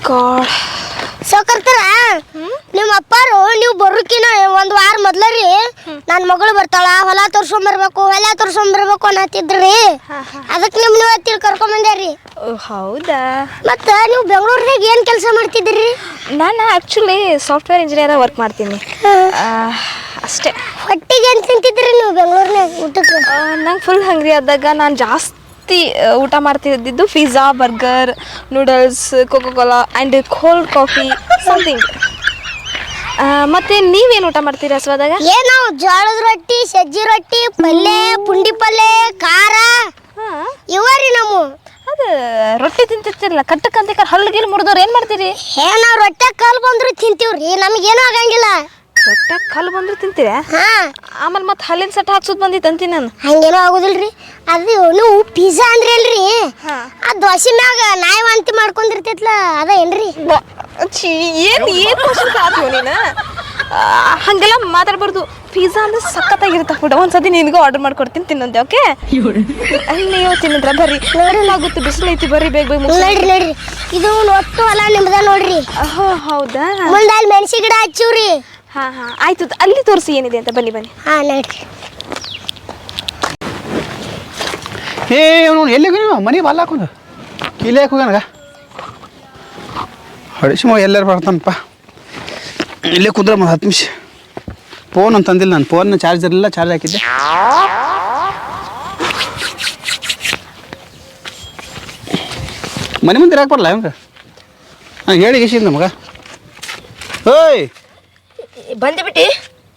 God ಸೌಕರ್ತಾರ ನಿಮ್ಮ ಅಪ್ಪಾರು ನೀವು ಬರೋಕಿನ ಒಂದು ವಾರ ಮೊದ್ಲ ರೀ ನನ್ನ ಮಗಳು ಬರ್ತಾಳ ಹೊಲ ತೋರ್ಸ್ಕೊಂಬರ್ಬೇಕು ಹೊಲ ತೋರ್ಸ್ಕೊಂಬರ್ಬೇಕು ಅನ್ನತ್ತಿದ್ರಿ ಅದಕ್ಕೆ ನಿಮ್ ನೀವು ತಿಳ್ ಓ ಹೌದಾ? ಮತ್ತ ನೀವು ಬೆಂಗಳೂರಿನಾಗ ಏನು ಕೆಲಸ ಮಾಡ್ತಿದ್ರಿ ನಾನು ಆ್ಯಕ್ಚುಲಿ ಸಾಫ್ಟ್ವೇರ್ ಇಂಜಿನಿಯರ್ ವರ್ಕ್ ಮಾಡ್ತೀನಿ. ಅಷ್ಟೇ. ಹೊಟ್ಟಿಗೆ ಏನ್ ತಿಂತಿದ್ರಿ ನೀವು ಬೆಂಗಳೂರಿನಾಗ ಊಟಕ್ಕೆ? ನಂಗೆ ಫುಲ್ ಹಂಗ್ರಿ ಆದಾಗ ನಾನು ಜಾಸ್ತಿ ಆ, ಊಟ ಮಾಡ್ತಿದ್ದಿದ್ದು pizza burger noodles Coca Cola and cold coffee something ಮತ್ತೆ ನೀವೇನು ಊಟ ಮಾಡ್ತೀರಾ ಸ್ವಾದಾಗ? ಏನೋ ಜೋಳದ ರೊಟ್ಟಿ ಸಜ್ಜಿ ರೊಟ್ಟಿ ಪಲ್ಯ ಪುಂಡಿ ಪಲ್ಯ ಖಾರ. ಇವರಿ ನಮ್ಮ. ಅದು ರೊಟ್ಟಿ ತಿಂತಿರ್ತಿರಲ್ಲ ಕಟ್ಟಕ್ಕಂತ ಹಲ್ಲು ಗಿಲ್ ಮುರಿದವ್ರು ಏನು ಮಾಡ್ತೀರಿ? ಏ ನಾವು ರೊಟ್ಟೆ ಕಾಲ್ ಬಂದ್ರು ತಿಂತೀವ್ರಿ ನಮಗೇನು ಆಗಂಗಿಲ್ಲ. ರೊಟ್ಟೆ ಕಲ್ಲು ಬಂದ್ರೆ ತಿಂತೀರ? ಹಾ. ಆಮೇಲೆ ಮತ್ತೆ ಹಲ್ಲಿನ ಸಟ್ ಹಾಕ್ಸೋದು ಬಂದಿತ್ತು ಅಂತೀನಿ ನಾನು. ಹಂಗೇನೋ ಆಗುದಿಲ್ರಿ. ಅದು ನೀವು ಪಿಜ್ಜಾ ಅಂದ್ರೆ ಅಲ್ರಿ ಹಾ. ಆ ದೋಸೆ ಮ್ಯಾಗ ನಾಯಿ ವಾಂತಿ ಮಾಡ್ಕೊಂಡಿರ್ತೈತ್ಲ ಅದ ಏನ್ರಿ ಛೀ ಏನು ಏನು ಕ್ವಶನ್ ಆದ್ವು ನೀನು? ಆ, ಹಂಗೆಲ್ಲ ಮಾತಾಡ್ಬಾರ್ದು. ಪಿಜ್ಜಾ ಅಂದ್ರೆ ಸಖತ್ತಾಗಿರುತ್ತೆ ಫುಡ್ ಒಂದ್ಸತಿ ನಿನಗೂ ಆರ್ಡರ್ ಮಾಡ್ಕೊಡ್ತೀನಿ ತಿನ್ನಂತೆ ಓಕೆ ನೀವು ತಿನ್ನಿದ್ರೆ ಬರ್ರಿ. ಆಗುತ್ತೆ ಬಿಸಿಲು ಐತಿ ಬರ್ರಿ ಬೇಗ ಬೇಗ ಮುಗ್ಸಿ. ನೋಡ್ರಿ ನೋಡ್ರಿ. ಇದು ಒಟ್ಟು ಹೊಲ ನಿಮ್ದ ನೋಡ್ರಿ. ಹೋ ಹೌದಾ? ಮುಂದೆ ಅಲ್ಲಿ ಮೆಣಸಿ ಗಿಡ ಹಚ್ಚಿವ್ರಿ. ಹಾ ಹಾ. ಆಯ್ತು ಅಲ್ಲಿ ತೋರಿಸಿ ಏನಿದೆ ಅಂತ. ಬನ್ನಿ ಬನ್ನಿ. ಹಾ ನಡಿ ಏ ಅವನು ಎಲ್ಲಿ ಹೋಗಿ ಮನೆ ಬಲ್ಲ ಹಾಕೊಂಡು ಇಲ್ಲೇ ಹಾಕಿ ಹೋಗ್ಯಾನಗ ಹೊಡಿಸಿ ಎಲ್ಲರೂ ಬರ್ತಾನಪ್ಪ. ಇಲ್ಲೇ ಕುಂದ್ರ ಒಂದು ಹತ್ತು ನಿಮಿಷ. ಫೋನ್ ಅಂತ ತಂದಿಲ್ಲ ನಾನು. ಫೋನ್ ಚಾರ್ಜರ್ ಇರಲಿಲ್ಲ ಚಾರ್ಜ್ ಹಾಕಿದ್ದೆ. ಮನೆ ಮುಂದೆ ಹಾಕ್ಬಾರಲ್ಲ ಬರಲ್ಲ ಹಂಗೆ ಹಾಂ ಹೇಳಿ ಎಷ್ಟಿಂದ ನಮಗ. ಓಯ್! ಬಂದ್ಬಿಟ್ಟಿ?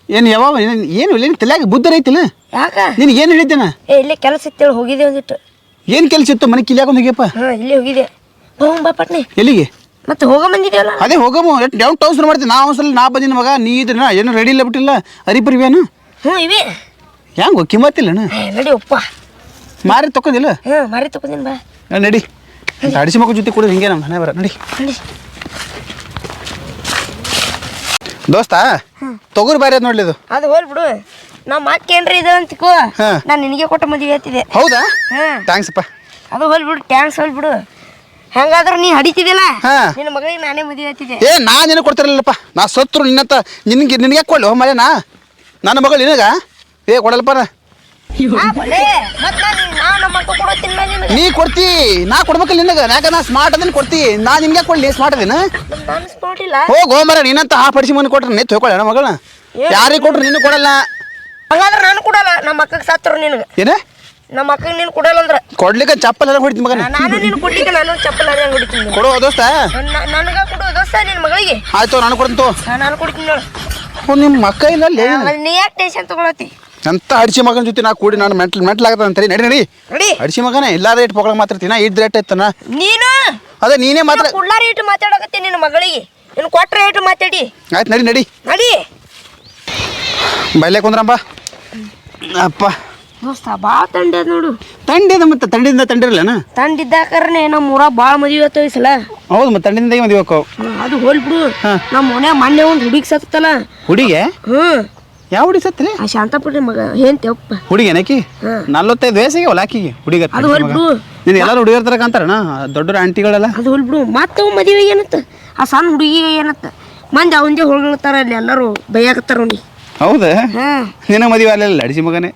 ಏನು ಯಾವ ಏನು ಏನು ಏನು ತಲೆಯಾಗ ಬುದ್ಧರ ಐತಿಲ್ಲ ಯಾಕ? ನಿನಗೆ ಏನು ಹೇಳಿದ್ದೇನ? ಏ ಇಲ್ಲೇ ಕೆಲಸ ಇತ್ತೇಳಿ ಹೋಗಿದ್ದೆ ಒಂದಿಟ್ಟು. ಏನು ಕೆಲಸ ಇತ್ತು? ಮನೆ ಕಿಲಿಯಾಕೊಂಡು ಹೋಗ್ಯಪ್ಪ? ಹಾ ಇಲ್ಲೇ ಹೋಗಿದ್ದೆ. ಹೋಗ್ ಬಾ ಪಟ್ನೆ. ಎಲ್ಲಿಗೆ? ಮತ್ತೆ ಹೋಗ ಬಂದಿದ್ಯಲ್ಲ? ಅದೇ ಹೋಗಮ್ಮ ಎಷ್ಟು ಡೌನ್ ಟೌನ್ಸ್ ಮಾಡ್ತೀನಿ ನಾ ಒಂದ್ಸಲ ನಾ ಬಂದಿನ ಮಗ. ನೀ ಇದ್ರ ಏನು ರೆಡಿ ಇಲ್ಲ ಬಿಟ್ಟಿಲ್ಲ? ಅರಿಪರಿವೇನು ಹ್ಞೂ ಇವೆ. ಹೆಂಗೋ ಕಿಮ್ಮತ್ತಿಲ್ಲನ ಏ, ನಡಿ ಒಪ್ಪ. ಮಾರಿ ತಕ್ಕೋದಿಲ್ಲ ಹ್ಞೂ ಮಾರಿ ತಗೊಂದಿನ ಬಾ. ನಡಿ. ಅಡಿಸಿ ಮಗ ಜೊತೆ ಕೂಡ ಹಿಂಗೆ ನಮ್ಮ ಮನೆ ಬರ. ನಡಿ. ನಡಿ. ದೋಸ್ತ ತೊಗರು ಬಾರಿ ಅದ್ ನೋಡ್ಲಿ ಇದು. ಅದು ಹೋಲ್ ಬಿಡು. ನಾ ಮಾಡ್ಕೇನ್ರಿ ಇದು ಅಂತಿಕೋ ಹಾ. ನಾನು ನಿನಗೆ ಕೊಟ್ಟ ಮದುವೆ ಆಯ್ತಿದೆ ಹೌದಾ? ಹಾ. ಥ್ಯಾಂಕ್ಸ್ ಅಪ್ಪ. ಅದು ಹೋಲ್ ಬಿಡು ಟ್ಯಾಂಕ್ಸ್ ಹೋಲ್ ಬಿಡು. ಹೆಂಗಾದ್ರೂ ನೀ ಹಡಿತಿದಿಲ್ಲ ಹಾ. ನಿನ್ನ ಮಗಳಿಗೆ ನಾನೇ ಮದುವೆ ಆಯ್ತಿದ್ದೆ ಏ ನಾ ನಿನಗೆ ಕೊಡ್ತಿರಲಿಲ್ಲಪ್ಪ. ನಾ ಸತ್ರು ನಿನ್ನತ್ತ ನಿನಗೆ ನಿನಗೆ ಕೊಡ್ಲಿ? ಮಳೆ ನಾ ನನ್ನ ಮಗಳು ನಿನಗ? ಏ ಕೊಡಲ್ಲಪ್ಪ ನಾ. ನಾ ನಮ್ಮ ಕೊಡ್ತಿ ನಾ ಕೊಡ್ಬೇಕಲ್ಲ ನಿನಗ? ಯಾಕ ನಾ ಸ್ಮಾರ್ಟ್ ಅದನ್ನ ಕೊಡ್ತಿ? ನಾ ನಿಮ್ಗೆ ಕೊಡ್ಲಿ? ಸ್ಮಾರ್ಟ್ ಅದೇನ? ಹೋಗೋ ಮರ ನೀನಂತ ಆ ಪಡಿಸಿ ಮನೆ ಕೊಟ್ರೆ ನೀ ತೊಗೊಳ್ಳ ಮಗಳ ಯಾರಿಗೆ ಕೊಟ್ರು ನಿನಗೆ ಕೊಡಲ್ಲ? ಹಂಗಾದ್ರೆ ನಾನು ಕೊಡಲ್ಲ ನಮ್ಮ ಅಕ್ಕಗೆ ಸತ್ತರು ನಿನಗೆ. ಏನ? ನಮ್ಮ ಅಕ್ಕಗೆ ನೀನು ಕೊಡಲ್ಲ ಅಂದ್ರೆ. ಕೊಡ್ಲಿಕ್ಕೆ ಚಪ್ಪಲ್ ಎಲ್ಲ ಹೊಡಿತೀನಿ ಮಗನ. ನಾನು ನೀನು ಕೊಡ್ಲಿಕ್ಕೆ ನಾನು ಚಪ್ಪಲ್ ಹರಿಯಂಗ್ ಹೊಡಿತೀನಿ ಕೊಡು ದೋಸ್ತ. ನನಗೆ ಕೊಡು ದೋಸ್ತ ನಿನ್ನ ಮಗಳಿಗೆ. ಆಯ್ತು ನಾನು ಕೊಡ್ತೀನಿ ತೋ ನಾನು ಕೊಡ್ತೀನಿ ನೋಡು. ನಿಮ್ಮ ಮಕ್ಕ ಇಲ್ಲ ನೀ ಯಾಕೆ ಟೆನ್ಷನ್ ತಗೊಳತಿ ಅಂತ ಅಡಿಸಿ ಮಗನ ಜೊತೆ ನಾ ಕೂಡಿ ನಾನು ಮೆಂಟ್ಲ್ ಮೆಂಟ್ಲ್ ಆಗತ್ತ ಅಂತಾರೆ ನಡಿ ನಡಿ. ನೋಡಿ. ಅಡಿಸಿ ಮಗನೇ ಇಲ್ಲ ರೇಟ್ ಮಾತ್ರ ಮಾತಾಡ್ತೀನಿ? ಇದ್ ರೇಟ್ ಐತನ ನೀನು? ಅದೇ ನೀನೇ ಮಾತ್ರ ಕುಳ್ಳಾರ ಇಟ್ಟು ಮಾತಾಡಕತ್ತಿ ನಿನ್ನ ಮಗಳಿಗೆ. ನೀನು ಕೊಟ್ರೆ ಇಟ್ಟು ಮಾತಾಡಿ. ಆಯ್ತು ನಡಿ ನಡಿ. ನಡಿ. ಬೈಲೆ ಕುಂದ್ರಂಬ. ಅಪ್ಪ. ದೋಸ್ತ ಭಾಳ ತಂಡ ನೋಡು. ತಂಡಿದ ಮತ್ತೆ ತಂಡಿಂದ ತಂಡಿರಲ್ಲನ? ತಂಡಿದ್ದಾಕರನೆ ನಮ್ಮ ಊರಾಗ ಭಾಳ ಮದುವೆ ಆಯ್ತು ಈ ಸಲ ಹೌದು ಮತ್ತೆ ತಂಡಿಂದ ಮದುವೆ ಅದು ಹೋಲ್ ಬಿಡು. ನಮ್ಮ ಮನೆ ಮೊನ್ನೆ ಒಂದು ಹುಡುಗಿ ಸತ್ತಲ್ಲ ಹುಡುಗೆ ಹ್ಞೂ ಯಾವ ಹುಡುಗಿ ಸತ್ರಿ? ಆ ಶಾಂತಪುರಿ ಮಗ ಏನ್ತಿ ಅಪ್ಪ. ಹುಡುಗಿ ಏನಕಿ ಹಾ. ನಲ್ವತ್ತೈದು ವಯಸ್ಸಿಗೆ ಅವಳ ಆಕಿಗೆ ಹುಡುಗ ಅದು ಹೊಲ್ ಬಿಡು. ನೀನು ಎಲ್ಲರೂ ಹುಡುಗಿಯರ್ ತರ ಕಾಣ್ತಾರಣ ದೊಡ್ಡ ಆಂಟಿಗಳೆಲ್ಲ? ಅದು ಹೋಲ್ ಬಿಡು. ಮತ್ತೆ ಮದುವೆ ಏನತ್ತ? ಆ ಸಣ್ಣ ಹುಡುಗಿ ಏನತ್ತ? ಮಂದಿ ಅವಂದೇ ಹೊಳ್ತಾರ ಅಲ್ಲಿ ಎಲ್ಲರೂ ಬೈಯಾಕತ್ತಾರ ನೋಡಿ. ಹೌದಾ? ನಿನಗೆ ಮದುವೆ ಅಲ್ಲೆಲ್ಲ ಅಡಿಸಿ ಮಗನೇ?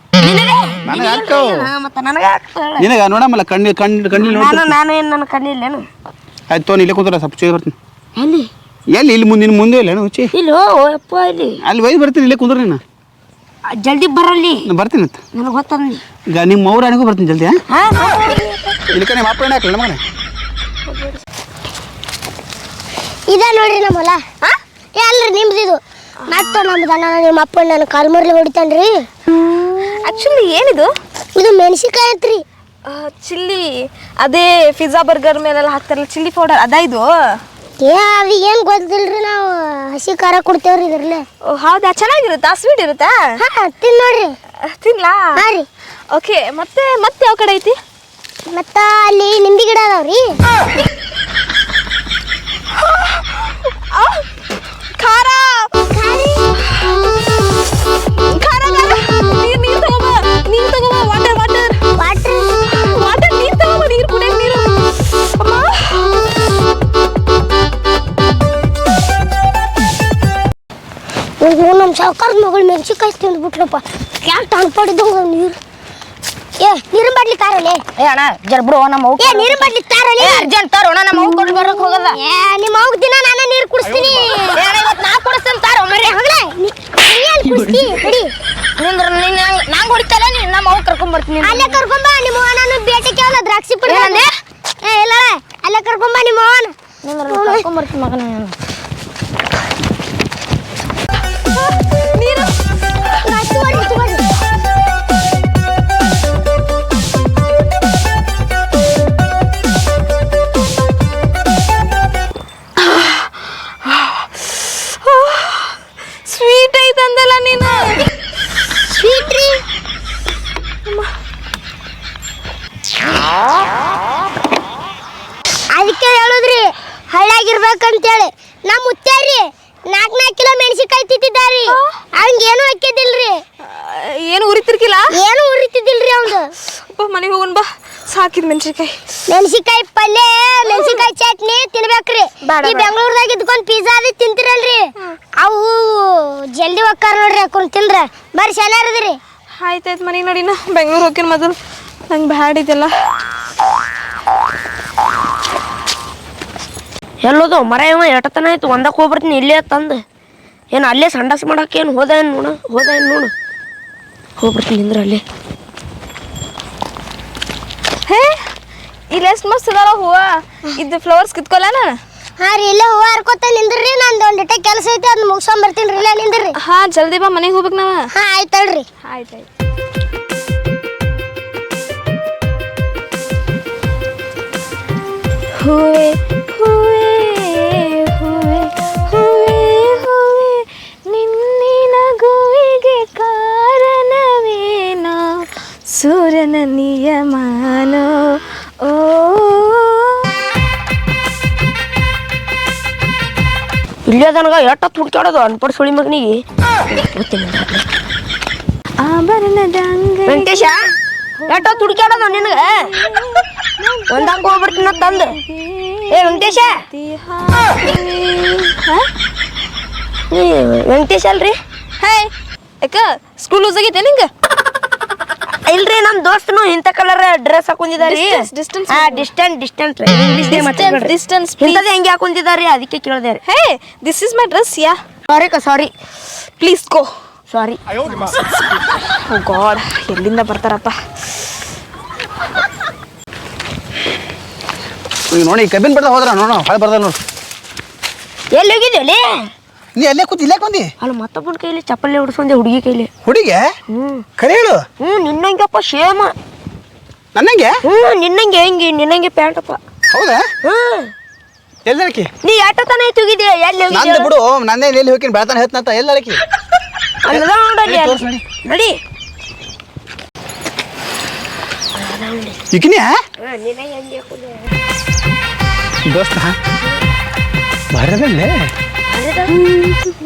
ನನಗೆ? ಹಾಕೋ ಮತ್ತೆ ನನಗೆ ನಿನಗ ನೋಡಮ್ಮಲ್ಲ ಕಣ್ಣಿ ಕಣ್ಣು ಕಣ್ಣಿ ನಾನು ನಾನು ಏನು ನನ್ನ ಕಣ್ಣಿಲ್ಲೇನು ಆಯ್ತು ತೋ ಇಲ್ಲೇ ಕೂತಾರ ಸ್ವಲ್ಪ ಚೇರ್ ಬರ್ತೀನಿ. ಎಲ್ಲಿ? ಎಲ್ಲಿ? ಇಲ್ಲಿ ಮುಂದಿನ ನಿನ್ನ ಮುಂದೆ ಇಲ್ಲ ಹುಚ್ಚಿ ಇಲ್ಲಿ ಅಪ್ಪ ಇಲ್ಲಿ. ಅಲ್ಲಿ ಒಯ್ದು ಬರ್ತೀನಿ ಇಲ್ಲೇ ಕುಂದ್ರ ನೀನು. ಜಲ್ದಿ ಬರಲ್ಲಿ ನಾನು ಬರ್ತೀನಿ ಅಂತ ನನಗೆ ಗೊತ್ತಂದಿ ಈಗ ನಿಮ್ಮ ಮೌರಾಣಿಗೂ ಬರ್ತೀನಿ ಜಲ್ದಿ ಇಲ್ಲಿ ಕಡೆ ಮಾಪ ಹಾಕಲ್ಲ ನಮಗನೆ ಇದ ನೋಡ್ರಿ ನಮ್ಮ ಹೊಲ. ಏ ಅಲ್ರಿ ನಿಮ್ದು ಇದು. ಮತ್ತೆ ನಮ್ದು ಅಣ್ಣ ನಿಮ್ಮ ಅಪ್ಪ ನನ್ನ ಕಾಲ್ ಮುರ್ಲಿ ಹೊಡಿತಾನ್ರಿ. ಆ್ಯಕ್ಚುಲಿ ಏನಿದು? ಇದು ಮೆಣಸಿನ್ಕಾಯಿ ಐತ್ರಿ. ಚಿಲ್ಲಿ ಅದೇ ಪಿಜ್ಜಾ ಬರ್ಗರ್ ಮೇಲೆಲ್ಲ ಹಾಕ್ತಾರಲ್ಲ ಚಿಲ್ಲಿ ಪೌಡರ್ ಅದ ಇದು? ಏ ಅದು ಏನು ಗೊತ್ತಿಲ್ರಿ ನಾವು ಹಸಿ ಖಾರ ಕೊಡ್ತೇವ್ರಿ ಇದ್ರಲ್ಲೇ. ಓ, ಹೌದಾ? ಚೆನ್ನಾಗಿರುತ್ತಾ? ಸ್ವೀಟ್ ಇರುತ್ತಾ? ಹಾ ತಿನ್ ನೋಡ್ರಿ. ತಿನ್ಲಾ? ಹಾ ರೀ. ಓಕೆ ಮತ್ತೆ ಮತ್ತೆ ಯಾವ ಕಡೆ ಐತಿ? ಮತ್ತ ಅಲ್ಲಿ ನಿಂಬಿ ಗಿಡ ಅದಾವ್ರಿ. ಖಾರ! ಖಾರ ಅಯ್ಯೋ ನಮ್ಮ ಸಾವುಕಾರ ಮಗಳು ಮೆಣಸಿನ್ಕಾಯಿ ತಿಂದ್ಬಿಟ್ರಪ್ಪ ಯಾಕೆ ಅನ್ಪಡಿದ್ದಂಗ ನೀರು? ಏ ನೀರು ಬಾಟ್ಲಿ ತಾರಲೆ ಏ ಅಣ್ಣ ಜರ್ ಬ್ರೋ ನಮ್ಮ ಅವ್ವ ಏ ನೀರು ಬಾಟ್ಲಿ ತಾರಲೆ ಅರ್ಜೆಂಟ್ ತರೋಣ ನಮ್ಮ ಅವ್ವ ಕೊಟ್ಟು ಬರಕ್ ಹೋಗದ. ಏ ನಿಮ್ಮ ಅವ್ಗ ದಿನ ನಾನು ನೀರು ಕುಡಿಸ್ತೀನಿ. ಏ ಅಣ್ಣ, ಇವತ್ತು ನಾ ಕುಡಿಸ್ತೀನಿ ತಾರೋ ಮರ್ರಿ ಹೋಗಲೇ ನೀ ನೀನ್ ಕುಡಿಸ್ತಿ? ಬಿಡಿ ನಿಂದ್ರ ನೀನು ನಂಗೆ ಹೊಡಿತಲ್ಲ ನೀನು ನಮ್ಮ ಅವ್ವ ಕರ್ಕೊಂಡ್ ಬರ್ತೀನಿ. ಅಲ್ಲೇ ಕರ್ಕೊಂಬ ನಿಮ್ಮ ನಾನು ಭೇಟಿ ಕೇಳಲ್ಲ ದ್ರಾಕ್ಷಿ ಪುಡಿ? ಏ ಇಲ್ಲ ಅಲ್ಲೇ ಕರ್ಕೊಂಬ ನಿಮ್ಮ ಅವನ ಕರ್ಕೊಂಡ್ ಬರ್ತೀನಿ ಮಗನ ನಾನು. ಮನೆಗೆ ಹೋಗೋಣ ಬಾ. ಸಾಕಿದ್ ಮೆಣಸಿನ್ಕಾಯಿ. ಮೆಣಸಿನ್ಕಾಯಿ ಪಲ್ಯ ಮೆಣಸಿನ್ಕಾಯಿ ಚಟ್ನಿ ತಿನ್ಬೇಕ್ರಿ. ಬೇಡ, ಈ. ಬೆಂಗಳೂರದಾಗ ಇದ್ಕೊಂಡ್ ಪಿಜ್ಜಾ ಅದು ತಿಂತಿರಲ್ರಿ. ಅವು ಜಲ್ದಿ ಹೋಗ್ತಾರ ನೋಡ್ರಿ ಹಾಕೊಂಡ್ ತಿಂದ್ರ. ಬರ್ರಿ ಚೆನ್ನಾರದ್ರಿ ಆಯ್ತಾಯ್ತು ಮನೆಗೆ ನೋಡಿನ ಬೆಂಗ್ಳೂರು ಹೋಗ್ತೀನಿ ಮೊದಲು. ನಂಗೆ ಬ್ಯಾಡ್ ಇದೆಲ್ಲ. ಎಲ್ಲೋದು ಮರ ಇವ ಎಟತನ ಆಯ್ತು. ಒಂದಕ್ಕೆ ಹೋಗ್ಬರ್ತೀನಿ ಇಲ್ಲೇ ತಂದು. ಏನು ಅಲ್ಲೇ ಸಂಡಸ್ ಮಾಡೋಕ್ಕೇನು ಏನು ಹೋದ ಏನು ನೋಡು ಹೋದ ಏನು ನೋಡು. ಹೋಗ್ಬರ್ತೀನಿ ಅಂದ್ರೆ ಅಲ್ಲೇ ಹೇ ಇಲ್ಲಿ ಎಷ್ಟು ಮಸ್ತ್ ಅದಾವ ಹೂವ? ಇದು ಫ್ಲವರ್ಸ್ ಕಿತ್ಕೊಲ್ಲ ನಾನು ಹಾ ರೀ ಇಲ್ಲೇ ಹೂವ ಹರ್ಕೋತ ನಿಂದ್ರಿ ನಂದು ಒಂದ್ ಇಟ್ಟ ಕೆಲಸ ಐತಿ ಅದ್ ಮುಗಿಸ್ಕೊಂಡ್ ಬರ್ತೀನಿ ರೀ ಇಲ್ಲ ನಿಂದ್ರಿ. ಹಾ ಜಲ್ದಿ ಬಾ ಮನೆಗೆ ಹೋಗ್ಬೇಕು ನಾವು. ಹಾ ಆಯ್ತಳ್ರಿ ಆಯ್ತಾಯ್ತು. ಹೂವೇ ಹೂವೆ. ತನಕ ಎಟ್ಟ ತುಡ್ಕಾಡೋದು ಅನ್ಪಡ್ ಸುಳಿ ಮಗನಿಗೆ. ಆಭರಣದ ಅಂಗೈ ವೆಂಕಟೇಶ ಎಟ್ಟ ಹುಡ್ಕಾಡೋದು ನಿನಗೆ? ಒಂದಂಗ ಹೋಗ್ಬರ್ತೀನಿ ತಂದು ಏ, ವೆಂಕಟೇಶ? ವೆಂಕಟೇಶ ಅಲ್ರಿ? ಹೇ ಯಾಕ ಸ್ಕೂಲ್ ಆಗೈತೆ ನಿಂಗೆ? ಇಲ್ರಿ ನಮ್ ದೋಸ್ತನು ಇಂತ ಕಲರ್ ಡ್ರೆಸ್ ಹಾಕೊಂಡಿದ್ದಾರೆ ಡಿಸ್ಟೆನ್ಸ್ ಡಿಸ್ಟೆನ್ಸ್ ಆ distance distance English Distance, distance, please. ಇಂಥದ್ದು ಹೆಂಗೆ ಹಾಕೊಂಡಿದಾರಿ ಅದಕ್ಕೆ ಕೇಳಿದೆ ರೀ. Hey this is my dress yeah? Sorry ಕ sorry please go sorry O god ಎಲ್ಲಿಂದ ಬರ್ತಾರಪ್ಪ? ನೋಡಿ ಕಬ್ಬಿನ ಬರ್ತಾ ಹೋದ್ರ ನೋಡೋಣ ಹಳೆ ಬರ್ದ ನೋಡಿ. ಎಲ್ಲಿ ಹೋಗಿದ್ದೆ ನೀ ಅಲ್ಲೇ ಕೂತಿ ಇಲ್ಲೇ ಬಂದಿ? ಅಲ್ಲ ಮತ್ತೊಬ್ಬನ ಕೈಲಿ? ಚಪ್ಪಲಿ ಹೊಡ್ಸೊಂದೆ ಹುಡುಗಿ ಕೈಲಿ. ಹುಡುಗೆ? ಹ್ಞೂ ಕರೆ ಹೇಳು. ಹ್ಞೂ ನಿನ್ನಂಗಪ್ಪ ಶೇಮ ನನ್ನಂಗೆ? ಹ್ಞೂ ನಿನ್ನಂಗೆ ಹೆಂಗೆ? ನಿನ್ನಂಗೆ ಪ್ಯಾಂಟಪ್ಪ. ಹೌದಾ? ಹ್ಞೂ ಎಲ್ಲಕ್ಕೆ ನೀ ಎಟ್ಟ ತಾನೇ ಐತಿ ಹೋಗಿದ್ದೆ ಎಲ್ಲಿ ನಂದು ಬಿಡು ನಂದೇ ಎಲ್ಲಿ ಹೋಗಿನ? ಬೆಳತಾನೆ ಹೇಳ್ತಾನಂತ ಎಲ್ಲಕ್ಕೆ ಅಲ್ಲದ ನಡಿ. ನಡಿ. ದೋಸ್ತ ಬರದಲ್ಲೇ?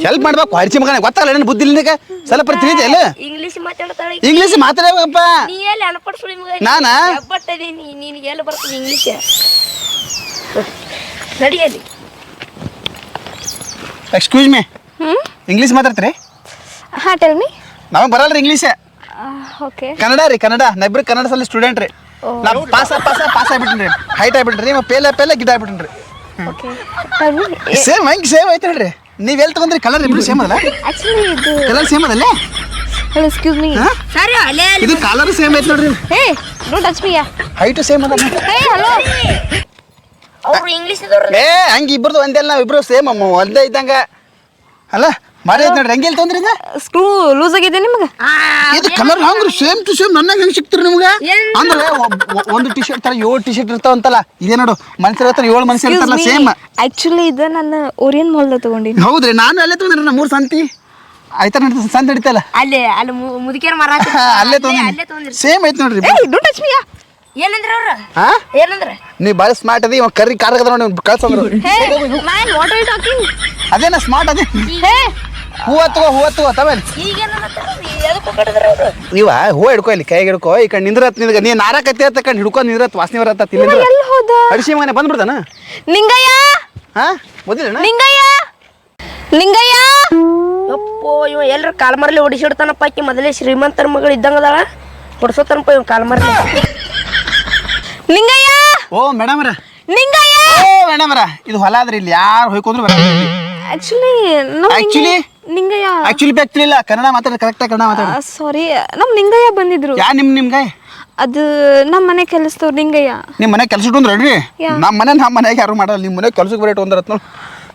ಹೆಲ್ಪ್ ಮಾಡ್ಬೇಕು. ಹರಿಚಿ ಮಗನ ಗೊತ್ತಾಗಲ್ಲ ಏನು ಬುದ್ಧಿ ಇಲ್ಲದಕ್ಕೆ ಸ್ವಲ್ಪ ತಿಳಿದೆ ಅಲ್ಲ ಇಂಗ್ಲೀಷ್ ಮಾತಾಡ್ತಾಳೆ. ಇಂಗ್ಲೀಷ್ ಮಾತಾಡಬೇಕಪ್ಪ. ನೀ ಎಲ್ಲಿ ಅನ್ಪಡ್ ಸುಳಿ ಮಗ ನಾನಾ? ನೀ ನಿನಗೆ ಎಲ್ಲಿ ಬರ್ತದೆ ಇಂಗ್ಲೀಷ್ ನಡಿಯಲ್ಲಿ ಎಕ್ಸ್ಕ್ಯೂಸ್ ಮೀ ಇಂಗ್ಲಿಷ್ ಮಾತಾಡ್ತೀರಿ? ಹಾಂ ಟೆಲ್ ಮೀ ನಮಗೆ ಬರಲ್ಲ ರೀ ಇಂಗ್ಲೀಷ್ ಓಕೆ ಕನ್ನಡ ರೀ ಕನ್ನಡ. ನಾ ಕನ್ನಡ ಸಲ ಸ್ಟೂಡೆಂಟ್ ರೀ. ನಾ ಪಾಸ್ ಪಾಸ್ ಪಾಸ್ ಆಗ್ಬಿಟ್ಟಿನಿ ರೀ ಹೈಟ್ ಆಗ್ಬಿಟ್ರಿ ರೀ ಪೇಲೆ ಪೇಲೆ ಗಿಡ ಆಗ್ಬಿಟ್ಟಿನಿ ಸೇಮ್ ಹಂಗೆ ಸೇಮ್ ಐತೆ ಹೇಳ್ರಿ. ನೀವು ಎಲ್ಲಿ ತಗೊಂಡ್ರಿ ಕಲರ್ ಇಬ್ರು ಸೇಮ್ ಅದಲ್ಲ ಆ್ಯಕ್ಚುಲಿ ಇದು ಕಲರ್ ಸೇಮ್ ಅದಲ್ಲ? ಹಲೋ ಎಕ್ಸ್ಕ್ಯೂಸ್ ಮೀ ಸರಿ ಅಲ್ಲೇ ಇದು ಕಲರ್ ಸೇಮ್ ಐತೆ ನೋಡ್ರಿ. Hey don't touch me yeah height same ಅದ. ಹೇ ಹಲೋ ಅವ್ರು ಇಂಗ್ಲಿಷ್ ಇದ್ದವ್ರು ಏ ಹಂಗೆ ಇಬ್ಬರದು ಒಂದೇ ಅಲ್ಲ ನಾವು ಇಬ್ರು ಸೇಮ್ ಅಮ್ಮ ಒಂದೇ ಇದ್ದಂಗ. ಅಲ್ಲ ಐತೆ ನೋಡ್ರಿ ಹೆಂಗೆ ಎಲ್ಲಿ ತೊಂದ್ರಿ ಇದು ಸ್ಕ್ರೂ ಲೂಸ್ ಆಗಿದೆ ನಿಮ್ಗೆ? ಇದು ಕಲರ್ ಹಂಗ್ರಿ ಸೇಮ್ ಟು ಸೇಮ್ ನನಗೆ ಹೆಂಗೆ ಸಿಕ್ತಿರಿ ನಿಮ್ಗೆ? ಅಂದ್ರೆ ಒಬ್- ಒ- ಒಂದು ಟಿ ಶರ್ಟ್ ತರ ಏಳು ಟಿ ಶರ್ಟ್ ಇರ್ತಾವಂತಲ್ಲ ಇದೇ ನೋಡು ಮನುಷ್ಯರ ಹತ್ರ ಏಳು ಮನುಷ್ಯರು ಇರ್ತಾರಲ್ಲ ಸೇಮ್ ಆ್ಯಕ್ಚುಲಿ ಇದು ನಾನು ಓರಿಯನ್ ಮಾಲ್ದಾಗ ತೊಗೊಂಡಿನಿ. ಹೌದ್ರಿ ನಾನು ಅಲ್ಲೇ ಮೂರು ಸಂತಿ. ಆಯ್ತಾ ನಡೀತದೆ ಸಂತಿ ನಡೀತಲ್ಲ ಅಲ್ಲಿ ಅಲ್ಲಿ ಮುದುಕಿಯರ್ ಮರ ಹಾ, ಅಲ್ಲೇ ಅಲ್ಲೇ ತೊಗೊಂಡಿ ತೊಗೊಂಡ್ರಿ. ಸೇಮ್ ಐತೆ ನೋಡ್ರಿ ಏ ಡೋಂಟ್ ಟಚ್ ಮಿ ಯಾ? ಏನಂದ್ರ ಅವ್ರ? ಹಾ? ಏನಂದ್ರ? ನೀ ಭಾಳ ಸ್ಮಾರ್ಟ್ ಅದಿ ಇವ ಕಾರ್ ಅದ ನೋಡಿ ಕಳ್ಸಂದ್ರು hey man what are you talking ಅದೇನ ಸ್ಮಾರ್ಟ್ ಅದೇ? ಹೇ ಹೂವ ತಗೋ ಹೂವ ತಗೋ ತಮೇಲ್ ನೀವ ಹೂವ ಹಿಡ್ಕೊ ಇಲ್ಲಿ ಕೈಗೆ ಹಿಡ್ಕೊ. ಈ ಕಡೆ ನಿಂದ್ರತ್ ನಿನ್ಗ. ನೀ ನಾರಕತ್ತಿ ಅಂತ ಕಂಡು ಹಿಡ್ಕೊ ನಿಂದ್ರತ್ ವಾಸನೆ ಬರತ್ತ ಎಲ್ಲಿ ಹೋದ? ಅಡಿಸಿ ಮನೆ ಬಂದ್ಬಿಡ್ತಾನ ನಿಂಗಯ್ಯ? ಹಾ? ಓದಿಲ್ಲ ನಿಂಗಯ್ಯ? ನಿಂಗಯ್ಯ? ಅಪ್ಪೋ ಇವ ಎಲ್ಲರ ಕಾಲ್ಮರ್ಲಿ ಹೊಡಿಸಿಡ್ತಾನಪ್ಪ ಆಕಿ. ಮೊದಲೇ ಶ್ರೀಮಂತರ ಮಗಳು ಇದ್ದಂಗದಾಳ ಹೊಡ್ಸೋತನಪ್ಪ ಇವ್ ಕಾಲ್ಮರ್ಲಿ ನಿಂಗಯ್ಯ? ಓ ಮೇಡಮ್ರ. ನಿಂಗಯ್ಯ? ಓ ಮೇಡಮ್ರ. ಇದು ಹೊಲ ಆದ್ರಿ ಇಲ್ಲಿ ಯಾರು ಹೋಯ್ಕೊಂಡ್ರು ಆಕ್ಚುಲಿ Actually? ನಿಂಗಯ್ಯ? ಆಕ್ಚುಲಿ ಬೇಕ್ತಿಲ್ಲ ಕನ್ನಡ ಮಾತಾಡ ಕರೆಕ್ಟಾಗಿ ಕನ್ನಡ ಮಾತಾಡ. ಸಾರಿ ನಮ್ ನಿಂಗಯ್ಯ ಬಂದಿದ್ರು. ಯಾ ನಿಮ್ ನಿಮ್ಗೆ? ಅದು ನಮ್ಮ ಮನೆ ಕೆಲಸದವ್ರು ನಿಂಗಯ್ಯ. ನಿಮ್ಮ ಮನೆ ಕೆಲಸ ಇಟ್ಟು ಯಾ. ನಮ್ಮ ಮನೆ ನಮ್ಮ ಮನೆಗೆ ಯಾರು ಮಾಡಲ್ಲ. ನಿಮ್ಮ ಮನೆ ಕೆಲ್ಸಕ್ಕೆ ಬರೀ ಇಟ್ಕೊಂಡ್ರತ್ ನೋಡಿ.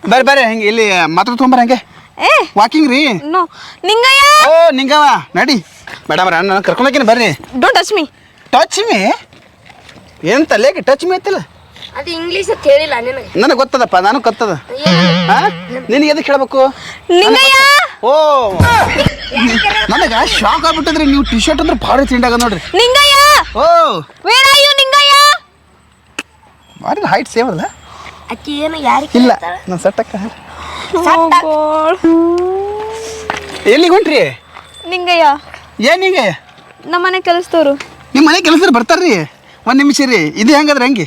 ಬೇರೆ ಬೇರೆ ಹಿಂಗೆ ಇಲ್ಲಿ ಮಾತ್ರ ತೊಗೊಂಬರ ಹಂಗೆ. ಏ! ವಾಕಿಂಗ್ ರೀ. ನೋ ನಿಂಗಯ್ಯ! ಓ ನಿಂಗವ ನಡಿ. ಮೇಡಮ್ ನಾನು ಕರ್ಕೊಂಡೋಗಿನಿ ಬರ್ರಿ. Don't touch me touch me ಏನು ತಲೆಗೆ ಟಚ್ ಮೀ ಐತಿಲ್ಲ ಅದು ಇಂಗ್ಲೀಷ್ ಅಂತ ಹೇಳಿಲ್ಲ ನಿನಗೆ. ನನಗೆ ಗೊತ್ತದಪ್ಪ ನಾನು ಗೊತ್ತದ ಹಾ? ನಿನಗೆ ಎದಕ್ಕೆ ಹೇಳ್ಬೇಕು? ನಿಂಗಯ್ಯ ಓ. ನನಗೆ ಶಾಕ್ ಆಗ್ಬಿಟ್ಟಿದ್ರಿ ನೀವು ಟಿ ಶರ್ಟ್ ಅಂದ್ರೆ ಭಾರಿ ತಿಂಡಾಗ ನೋಡ್ರಿ. ನಿಂಗಯ್ಯ? ಓ. ವೇರ್ ಆರ್ ಯು ನಿಂಗಯ್ಯ? ಭಾರಿ ಹೈಟ್ ಸೇಮ್ ಅಲ್ಲ? ಅಕ್ಕಿ ಏನು ಯಾರಿಗೆ ಇಲ್ಲ ನನ್ನ ಸಟ್ಟಕ್ಕ Oh ಎಲ್ಲಿಗೆ ಹೊಂಟ್ರಿ? ನಿಂಗಯ್ಯ? ಏನಿಗೆ ನಮ್ಮ ಮನೆ ಕೆಲಸದವ್ರು. ನಿಮ್ಮ ಮನೆ ಕೆಲಸದವ್ರು ಬರ್ತಾರ್ರಿ. ಒಂದು ನಿಮಿಷ ರೀ ಇದು ಹೆಂಗದ್ರಿ ಹೆಂಗೆ?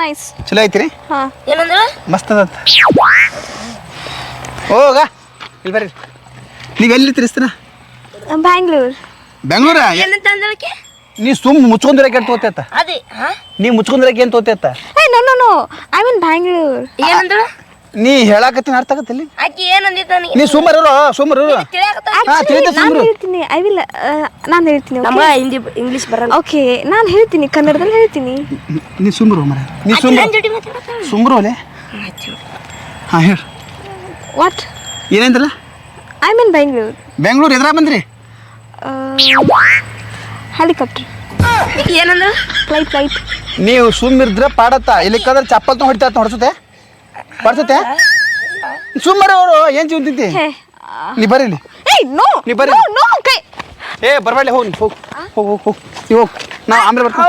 ನೈಸ್ ಚಲೋ ಐತ್ರಿ? ಹಾ. ಏನಂದ್ರ? ಮಸ್ತ್ ಅದಂತ ಹೋಗ ಇಲ್ಲಿ ಬರ್ರಿ. ನೀವು ಎಲ್ಲಿ ತಿರ್ಸ್ತೀನ ಬ್ಯಾಂಗ್ಳೂರ್. ಬೆಂಗಳೂರ ಏನಂತ ಅಂದಳಕ್ಕೆ ನೀ ಸುಮ್ ಮುಚ್ಕೊಂಡಿರಕ್ಕೆ ಏನು ತೋತೇತ? ಅದೇ ಹಾ. ನೀ ಮುಚ್ಕೊಂಡಿರಕ್ಕೆ ಏನು ತೋತೇತ? ಏ no no no. I mean Bangalore. ಏನಂದಳ ನೀ ಹೇಳಾಕತ್ತೀನಿ ಅರ್ಥ ಆಗತ್ತಿಲ್ಲ ಆಕಿ ಏನಂದಿತ್ತ ನೀ? ನೀ ಸುಮ್ಮರು ಸುಮ್ಮರು ಹಾ ತಿಳಿದ ನಾನು ಸುಮ್ಮರು ಹೇಳ್ತೀನಿ ಐ ವಿಲ್ ನಾನು ಹೇಳ್ತೀನಿ ನಮ್ಮ ಹಿಂದಿ ಇಂಗ್ಲೀಷ್ ಬರಲ್ಲ. ಓಕೆ ನಾನು ಹೇಳ್ತೀನಿ ಕನ್ನಡದಲ್ಲಿ ಹೇಳ್ತೀನಿ. ನೀ ಸುಮ್ಮರು ಮರ ನೀ ಸುಮ್ಮರು ಸುಮ್ಮರು ಅಲೆ ಹಾಂ ಹೇಳಿ. ವಾಟ್ ಏನಂದ್ರಲ್ಲ? ಐ ಮೀನ್ ಬ್ಯಾಂಗ್ಳೂರ್ ಬೆಂಗಳೂರು ಎದ್ರ ಬಂದ್ರಿ? ಹೆಲಿಕಾಪ್ಟರ್ ಏನಂದ್ರೆ ಫ್ಲೈಟ್ ಫ್ಲೈಟ್ ನೀವು ಸುಮ್ಮಿರಿದ್ರೆ ಪಾಡತ್ತ? ಇಲ್ಲಿಕ್ಕಂದ್ರೆ ಚಪ್ಪಲ್ ತೊಗೊಂಡು ಹೊಡಿತಾ ಹೊಡ್ಸುತ್ತೆ? ಹೊಡ್ಸುತ್ತೆ ಸುಮ್ಮನೆ ಅವರು ಏನು ಜೀವನ ತಿಂತಿ? ನೀ ಬರೀಲಿ ಏಯ್ ನೋ ನೀ ಬರ್ರಿ. ನೋ ನೋ ಕೈ. ಏ ಬರಬೇಡಿ ಹೋಗಿ ಹೋಗಿ. ಹೋಗಿ ಹೋಗಿ ಹೋಗಿ. ನೀವು ಹೋಗಿ. ಆಮೇಲೆ ಬರ್ತೀವಿ.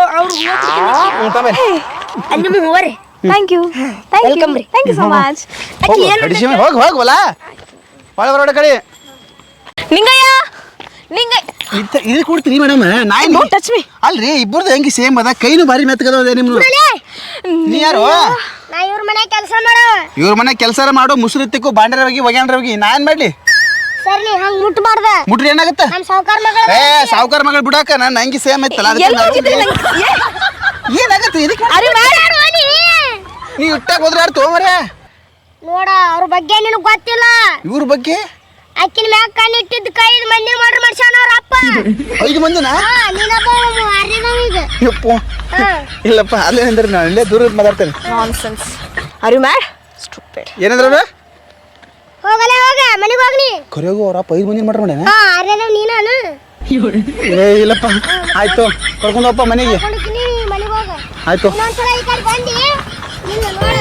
ಹ್ಞೂ ತಮೇಲೆ ಅಲ್ಲಿ ಹೋಗ್ರಿ thank you thank you. Thank you so much ಹೋಗು ಕಡಿಸಿ ಹೋಗಿ ಹೋಗ್ವಲ್ಲ ಒಳ ಬರೋಡ ಕಡೆ. ನಿಂಗಯ್ಯ! ನಿಂಗ. ಇದು ಇದು ಕೊಡ್ತೀನಿ ಮೇಡಮ್. ನಾಯಿ Don't ಟಚ್ ಮೀ ಅಲ್ರಿ ಇಬ್ಬರದು ಹೆಂಗೆ ಸೇಮ್ ಅದ? ಕೈನು ಬಾರಿ ಮೆತ್ತಗದ ನಿಮ್ಮ ನೀ ಯಾರು? ನಾ ಇವ್ರ ಮನೆ ಕೆಲಸ ಮಾಡೋ. ಇವ್ರ ಮನೆ ಕೆಲಸ ಮಾಡೋ ಮುಸುರಿತಿಕ್ಕು ಬಾಂಡ್ರ ಹೋಗಿ ಒಗ್ಯಾಂಡ್ರ ಹೋಗಿ ನಾ ಏನ್ ಮಾಡ್ಲಿ? ಸರ್ ನೀ ಹಂಗ್ ಮುಟ್ಬಾರ್ದ. ಮುಟ್ರಿ ಏನಾಗತ್ತ? ನಮ್ ಸಾವುಕಾರ ಮಗಳ. ಏ ಸಾವುಕಾರ ಮಗಳು ಬಿಡಾಕ ನಾನು ಹಂಗೆ ಸೇಮ್ ಐತಲ್ಲ ಅದಕ್ಕೆ ಏನಾಗತ್ತೆ ಇದಕ್ಕೆ? ಅರೆ ನೀ ಇಟ್ಟಾಗ ಹೋದ್ರೆ ಯಾರು ತೊಗೊಂಬರೇ? ನೋಡ ಅವ್ರ ಬಗ್ಗೆ ನಿನಗೆ ಗೊತ್ತಿಲ್ಲ. ಇವ್ರ ಬಗ್ಗೆ? ಅಕ್ಕಿನ ಮ್ಯಾಗ ಕಣ್ಣಿಟ್ಟಿದ್ ಕೈ ಮಂದಿರ ಮಾಡ್ರಿ ಮಾಡ್ಸ್ಯಾನ ಅವ್ರ ಅಪ್ಪ. ಐದು ಮಂದಿನ? ಹಾ ಅರ್ರಿದವೀಗ ಯಪ್ಪು. ಇಲ್ಲಪ್ಪ ಅಲ್ಲೇ ಅಂದ್ರೆ ನಾನು ಇಲ್ಲೇ ದೂರ ಮಾತಾಡ್ತೇನೆ. ನಾನ್ಸೆನ್ಸ್ ಏನಂದ್ರೆ ಮ್ಯಾಡ್ ಸ್ಟೂಪಿಡ್ ಏನಂದ್ರ? ಹೋಗಲೇ ಹೋಗ ಮನೆಗೆ ಹೋಗ್ನಿ ಕರೆಗೂ ಅವ್ರ ಅಪ್ಪ ಐದು ಮಂದಿ ಮಾಡ್ರಿ ಮಾಡ್ಯಾನ? ಹಾ ಅರ್ರಿದವ್ ನೀನಾನು ಏ ಇಲ್ಲಪ್ಪ. ಆಯ್ತು ಕರ್ಕೊಂಡಪ್ಪ ಮನೆಗೆ. ಕೊಡ್ತೀನಿ ಮನೆಗೆ ಹೋಗ. ಆಯ್ತು. ಇನ್ನೊಂದ್ಸಲ ಈ ಕಡೆ ಬಂದಿ. ನಿನ್ನ ನೋಡ.